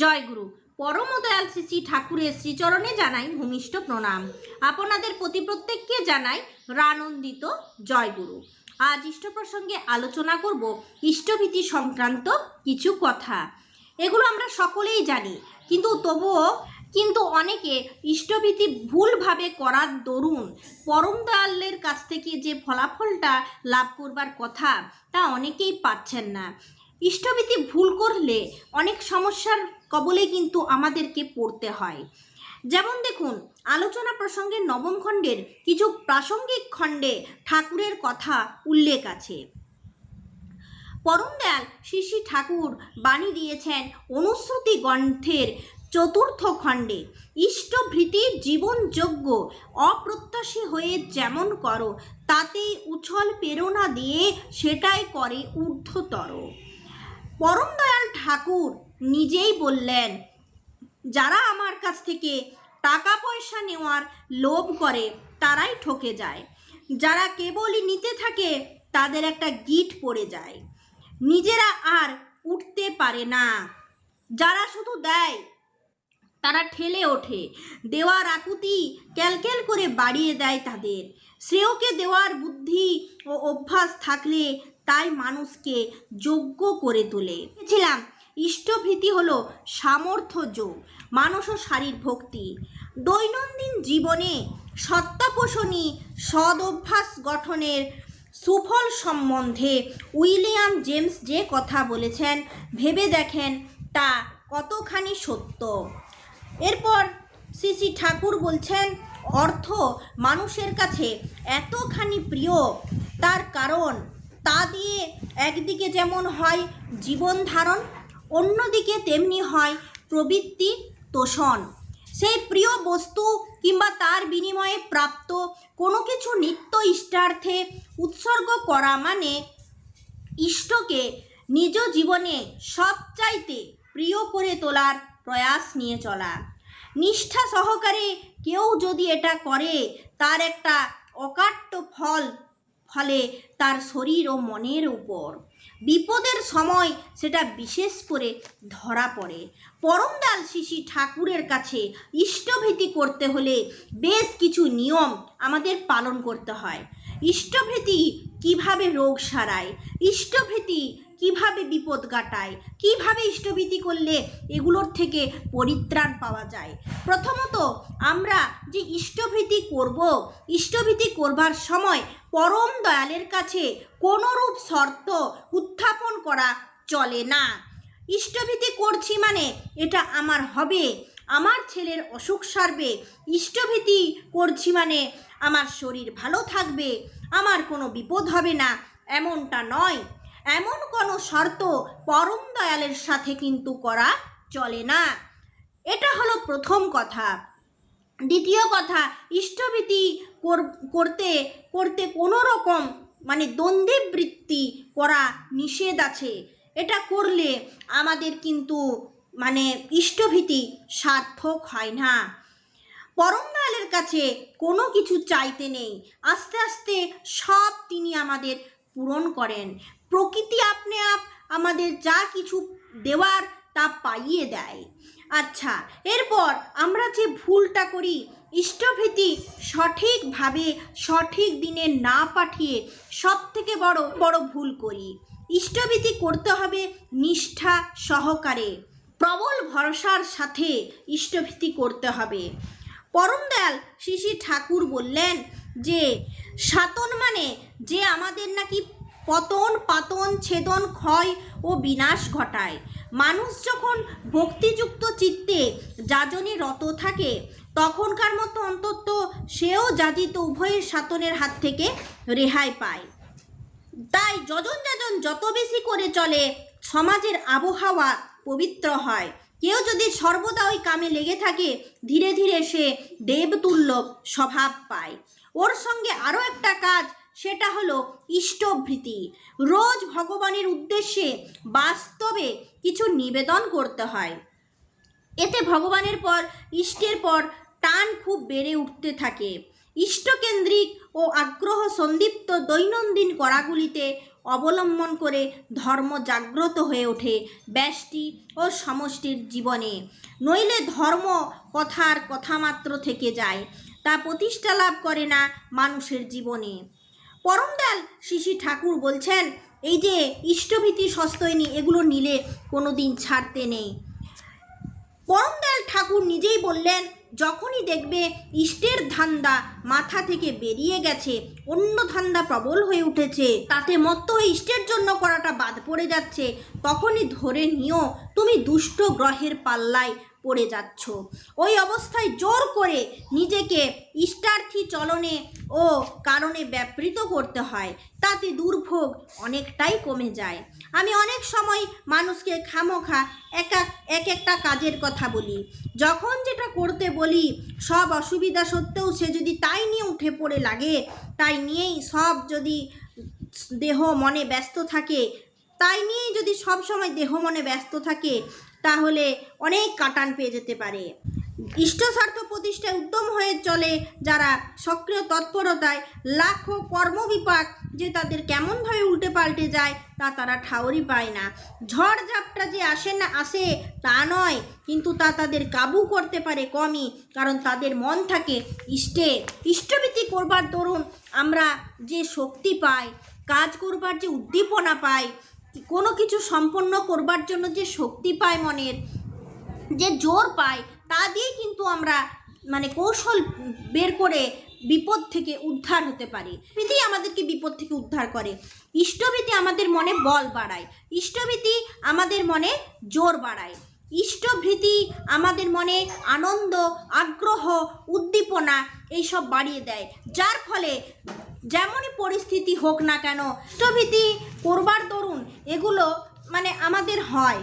জয়গুরু। পরম দয়াল শ্রী শ্রী ঠাকুরের শ্রীচরণে জানাই ভূমিষ্ঠ প্রণাম। আপনাদের প্রতি প্রত্যেককে জানাই রানন্দিত জয়গুরু। আজ ইষ্ট প্রসঙ্গে আলোচনা করব ইষ্টভীতি সংক্রান্ত কিছু কথা। এগুলো আমরা সকলেই জানি, কিন্তু তবুও কিন্তু অনেকে ইষ্টভীতি ভুলভাবে করার দরুন পরম দয়ালের কাছ থেকে যে ফলাফলটা লাভ করবার কথা তা অনেকেই পাচ্ছেন না। ইষ্টভীতি ভুল করলে অনেক সমস্যার কবলে কিন্তু আমাদেরকে পড়তে হয়। যেমন দেখুন, আলোচনা প্রসঙ্গে নবম খণ্ডের কিছু প্রাসঙ্গিক খণ্ডে ঠাকুরের কথা উল্লেখ আছে। পরম দয়াল শ্রী ঠাকুর বাণী দিয়েছেন অনুশ্রুতি গ্রন্থের চতুর্থ খণ্ডে, ইষ্টভৃতি জীবনযোগ্য অপ্রত্যাশী হয়ে যেমন করো, তাতেই উছল প্রেরণা দিয়ে সেটাই করে ঊর্ধ্বতর। পরম ঠাকুর নিজেই বললেন, যারা আমার কাছ থেকে টাকা পয়সা নেওয়ার লোভ করে, তারাই ঠকে যায়। যারা কেবলই নিতে থাকে, তাদের একটা গিট পড়ে যায়। নিজেরা আর উঠতে পারে না। যারা শুধু দেয়, তারা ঠেলে ওঠে। দেওয়ার আকুতি ক্যালক্যাল করে বাড়িয়ে দেয় তাদের। শ্রেয়কে দেওয়ার বুদ্ধি ও অভ্যাস থাকলে তাই মানুষকে যোগ্য করে তোলে। ছিলাম ইষ্টভীতি হলো সামর্থ্য যোগ, মানস ও শারীর ভক্তি। দৈনন্দিন জীবনে সত্তাপোষণী সদ অভ্যাস গঠনের সুফল সম্বন্ধে উইলিয়াম জেমস যে কথা বলেছেন, ভেবে দেখেন তা কতখানি সত্য। এরপর শ্রী শ্রী ঠাকুর বলছেন, অর্থ মানুষের কাছে এতখানি প্রিয়, তার কারণ তা দিয়ে একদিকে যেমন হয় জীবন ধারণ অন্যদিকে তেমনি হয় প্রবৃত্তি তোষণ। সেই প্রিয় বস্তু কিংবা তার বিনিময়ে প্রাপ্ত কোনো কিছু নিত্য ইষ্টার্থে উৎসর্গ করা মানে ইষ্টকে নিজ জীবনে সবচাইতে প্রিয় করে তোলার প্রয়াস নিয়ে চলা। নিষ্ঠা সহকারে কেউ যদি এটা করে, তার একটা অকাট্য ফল, ফলে তার শরীর ও মনের উপর। বিপদের সময় সেটা বিশেষ করে ধরা পড়ে। পরমদাল শিশি ঠাকুরের কাছে ইষ্টভীতি করতে হলে বেশ কিছু নিয়ম আমাদের পালন করতে হয়। ইষ্টভীতি কীভাবে রোগ সারায়? ইষ্টভীতি কীভাবে বিপদ কাটায়? কীভাবে ইষ্টভীতি করলে এগুলোর থেকে পরিত্রাণ পাওয়া যায়? প্রথমত, আমরা যে ইষ্টভীতি করব, ইষ্টভীতি করবার সময় পরম দয়ালের কাছে কোনোরূপ শর্ত উত্থাপন করা চলে না। ইষ্টভীতি করছি মানে এটা আমার হবে, আমার ছেলের অসুখ সারবে। ইষ্টভীতি করছি মানে আমার শরীর ভালো থাকবে, আমার কোনো বিপদ হবে না, এমনটা নয়। এমন কোনো শর্ত পরম দয়ালের সাথে কিন্তু করা চলে না। এটা হলো প্রথম কথা। দ্বিতীয় কথা, ইষ্টভীতি কর- করতে করতে কোনো রকম মানে দ্বন্দ্বে বৃত্তি করা নিষেধ আছে। এটা করলে আমাদের কিন্তু মানে ইষ্টভীতি সার্থক হয় না। পরম দয়ালের কাছে কোনো কিছু চাইতে নেই। আস্তে আস্তে সব তিনি আমাদের পূরণ করেন। প্রকৃতি আপনি আপ, আমাদের যা কিছু দেওয়ার তা পাইয়ে দেয়। আচ্ছা এরপর আমরা যে ভুলটা করি, ইষ্টভীতি সঠিকভাবে সঠিক দিনে না পাঠিয়ে সব থেকে বড় বড় ভুল করি। ইষ্টভীতি করতে হবে নিষ্ঠা সহকারে। প্রবল ভরসার সাথে ইষ্টভীতি করতে হবে। পরম দয়াল শ্রী শ্রী ঠাকুর বললেন যে, সাতন মানে যে আমাদের নাকি পতন, পাতন, ছেদন, ক্ষয় ও বিনাশ ঘটায়। মানুষ যখন ভক্তিযুক্ত চিত্তে যাজনে রত থাকে, তখনকার মতো অন্তত সেও যাজিত উভয়ের সাতনের হাত থেকে রেহাই পায়। তাই যজন যাজন যত বেশি করে চলে, সমাজের আবহাওয়া পবিত্র হয়। কেউ যদি সর্বদা ওই কামে লেগে থাকে, ধীরে ধীরে সে দেবতুল্য স্বভাব পায়। ওর সঙ্গে আরও একটা কাজ সেটা হলো ইষ্টভৃতি। রোজ ভগবানের উদ্দেশ্যে বাস্তবে কিছু নিবেদন করতে হয়। এতে ভগবানের পর, ইষ্টের পর টান খুব বেড়ে উঠতে থাকে। ইষ্টকেন্দ্রিক ও আগ্রহ সন্দীপ্ত দৈনন্দিন করাগুলিতে অবলম্বন করে ধর্ম জাগ্রত হয়ে ওঠে ব্যষ্টি ও সমষ্টির জীবনে। নইলে ধর্ম কথার কথামাত্র থেকে যায়, তা প্রতিষ্ঠা লাভ করে না মানুষের জীবনে। পরমদাল শিশি ঠাকুর বলছেন, এই যে ইষ্টভীতি সস্তয়নী, এগুলো নিলে কোনো দিন ছাড়তে নেই। পরমদয়াল ঠাকুর নিজেই বললেন, যখনই দেখবে ইষ্টের ধান্দা মাথা থেকে বেরিয়ে গেছে, অন্য ধান্দা প্রবল হয়ে উঠেছে, তাতে মত্ত হয়ে ইষ্টের জন্য করাটা বাদ পড়ে যাচ্ছে, তখনই ধরে নিও তুমি দুষ্ট গ্রহের পাল্লায় পড়ে যাচ্ছ। ওই অবস্থায় জোর করে নিজেকে ইষ্টার্থী চলনে ও কারণে ব্যাপৃত করতে হয়। তাতে দুর্ভোগ অনেকটাই কমে যায়। আমি অনেক সময় মানুষকে খামোখা এক, এক- এক একটা কাজের কথা বলি। যখন যেটা করতে বলি, সব অসুবিধা সত্ত্বেও সে যদি তাই নিয়ে উঠে পড়ে লাগে, তাই নিয়েই সব যদি দেহ মনে ব্যস্ত থাকে, তাই নিয়েই যদি সব সময় দেহ মনে ব্যস্ত থাকে তাহলে অনেক কাটান পেয়ে যেতে পারে। ইষ্টস্বার্থ প্রতিষ্ঠায় উদ্যম হয়ে চলে যারা সক্রিয় তৎপরতায় লাখো কর্মবিপাক যে তাদের কেমনভাবে উল্টে পাল্টে যায় তা তারা ঠাউরই পায় না। ঝড় ঝাপটা যে আসে না, আসে তা নয়, কিন্তু তা তাদের কাবু করতে পারে কমই, কারণ তাদের মন থাকে ইষ্টে। ইষ্টভীতি করবার দরুন আমরা যে শক্তি পাই, কাজ করবার যে উদ্দীপনা পাই কোনো কিছু সম্পন্ন করবার জন্য যে শক্তি পায় মনের, যে জোর পায়, তা দিয়ে কিন্তু আমরা মানে কৌশল বের করে বিপদ থেকে উদ্ধার হতে পারি। প্রীতি আমাদেরকে বিপদ থেকে উদ্ধার করে। ইষ্টভীতি আমাদের মনে বল বাড়ায়। ইষ্টভীতি আমাদের মনে জোর বাড়ায়। ইষ্টভীতি আমাদের মনে আনন্দ, আগ্রহ, উদ্দীপনা এইসব বাড়িয়ে দেয়। যার ফলে যেমনই পরিস্থিতি হোক না কেন, ইষ্টভীতি করবার দরুন এগুলো মানে আমাদের হয়।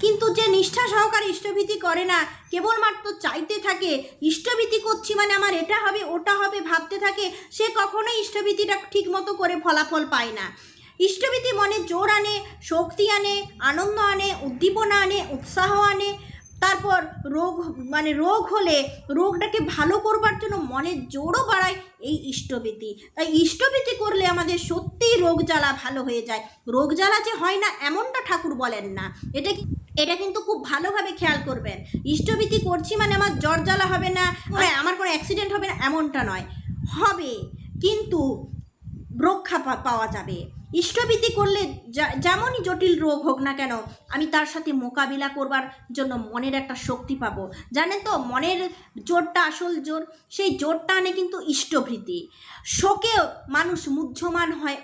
কিন্তু যে নিষ্ঠা সহকারে ইষ্টভীতি করে না, কেবলমাত্র চাইতে থাকে, ইষ্টভীতি করছি মানে আমার এটা হবে, ওটা হবে ভাবতে থাকে, সে কখনোই ইষ্টভীতিটা ঠিক মতো করে ফলাফল পায় না। ইষ্টভীতি মনে জোর আনে শক্তি আনে আনন্দ আনে উদ্দীপনা আনে উৎসাহ আনে। তারপর রোগ মানে রোগ হলে রোগটাকে ভালো করবার জন্য মনের জোরও বাড়ায় এই ইষ্টভীতি। তাই ইষ্টভীতি করলে আমাদের সত্যিই রোগ জ্বালা ভালো হয়ে যায়। রোগ জ্বালা যে হয় না এমনটা ঠাকুর বলেন না। এটা কি এটা কিন্তু খুব ভালোভাবে খেয়াল করবেন। ইষ্টভীতি করছি মানে আমার জ্বর জ্বালা হবে না মানে আমার কোনো অ্যাক্সিডেন্ট হবে না এমনটা নয়। হবে কিন্তু রক্ষা পাওয়া যাবে। ইষ্টভীতি করলে যেমনই জটিল রোগ হোক না কেন, আমি তার সাথে মোকাবিলা করবার জন্য মনের একটা শক্তি পাবো। জানেন তো, মনের জোরটা আসল জোর, সেই জোরটা আনে কিন্তু ইষ্টভীতি। শোকেও মানুষ মুহ্যমান হয়,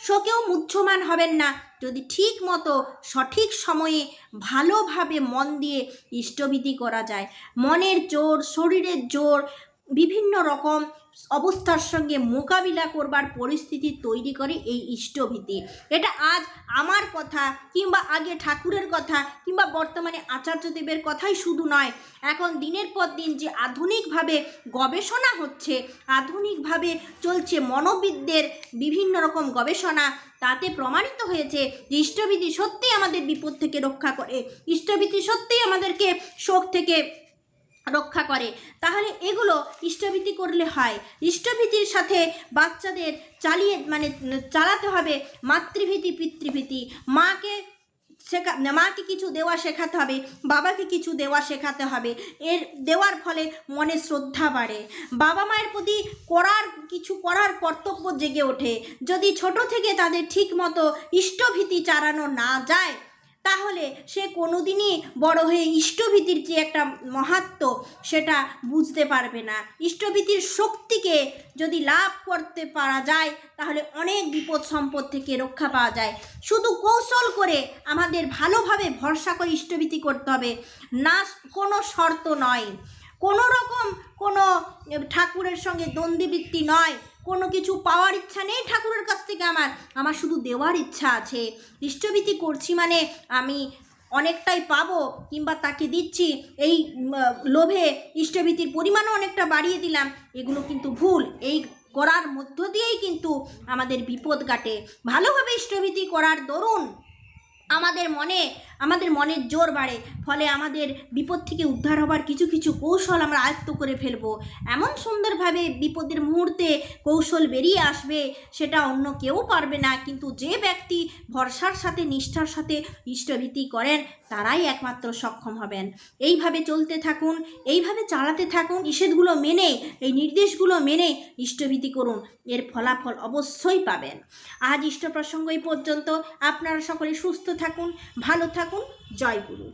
শোকেও মুহ্যমান হবেন না। যদি ঠিক মতো, সঠিক সময়ে ভালোভাবে মন দিয়ে ইষ্টভীতি করা যায়, মনের জোর, শরীরের জোর বিভিন্ন রকম অবস্থার সঙ্গে মোকাবিলা করবার পরিস্থিতি তৈরি করে এই ইষ্টভীতি। এটা আজ আমার কথা কিংবা আগে ঠাকুরের কথা কিংবা বর্তমানে আচার্যদেবের কথাই শুধু নয়, এখন দিনের পর দিন যে আধুনিকভাবে গবেষণা হচ্ছে, আধুনিকভাবে চলছে মনোবিদদের বিভিন্ন রকম গবেষণা, তাতে প্রমাণিত হয়েছে যে ইষ্টভীতি সত্যিই আমাদের বিপদ থেকে রক্ষা করে। ইষ্টভীতি সত্যিই আমাদেরকে শোক থেকে রক্ষা করে। তাহলে এগুলো ইষ্টভীতি করলে হয়। ইষ্টভীতির সাথে বাচ্চাদের চালিয়ে মানে চালাতে হবে মাতৃভীতি, পিতৃভীতি। মাকে শেখা, মাকে কিছু দেওয়া শেখাতে হবে, বাবাকে কিছু দেওয়া শেখাতে হবে। এর, দেওয়ার ফলে মনে শ্রদ্ধা বাড়ে। বাবা মায়ের প্রতি করার, কিছু করার কর্তব্য জেগে ওঠে। যদি ছোট থেকে তাদের ঠিক মতো ইষ্টভীতি চালানো না যায় তাহলে সে কোনোদিনই বড় হয়ে ইষ্টভীতির যে একটা মহাত্ম, সেটা বুঝতে পারবে না। ইষ্টভীতির শক্তিকে যদি লাভ করতে পারা যায়, তাহলে অনেক বিপদ সম্পদ থেকে রক্ষা পাওয়া যায়। শুধু কৌশল করে আমাদের ভালোভাবে ভরসা করে ইষ্টভীতি করতে হবে। না, কোনো শর্ত নয়। কোনো রকম কোনো ঠাকুরের সঙ্গে দ্বন্দ্ববৃত্তি নয়। কোনো কিছু পাওয়ার ইচ্ছা নেই ঠাকুরের কাছ থেকে আমার। আমার শুধু দেওয়ার ইচ্ছা আছে। ইষ্টভীতি করছি মানে আমি অনেকটাই পাবো কিংবা তাকে দিচ্ছি। এই লোভে ইষ্টভীতির পরিমাণও অনেকটা বাড়িয়ে দিলাম। এগুলো কিন্তু ভুল। এই করার মধ্য দিয়েই কিন্তু আমাদের বিপদ কাটে। ভালোভাবে ইষ্টভীতি করার দরুন। আমাদের মনে, আমাদের মনের জোর বাড়ে। ফলে আমাদের বিপদ থেকে উদ্ধার হবার কিছু কিছু কৌশল আমরা আয়ত্ত করে ফেলব। এমন সুন্দরভাবে বিপদের মুহূর্তে কৌশল বেরিয়ে আসবে, সেটা অন্য কেউ পারবে না। কিন্তু যে ব্যক্তি ভরসার সাথে, নিষ্ঠার সাথে ইষ্টভীতি করেন, তারাই একমাত্র সক্ষম হবেন। এইভাবে চলতে থাকুন, এইভাবে চালাতে থাকুন, নিষেধগুলো মেনে, এই নির্দেশগুলো মেনে ইষ্টভীতি করুন। এর ফলাফল অবশ্যই পাবেন। আজ ইষ্ট প্রসঙ্গ এই পর্যন্ত। আপনারা সকলে সুস্থ থাকুন ভালো থাকুন জয় গুরু।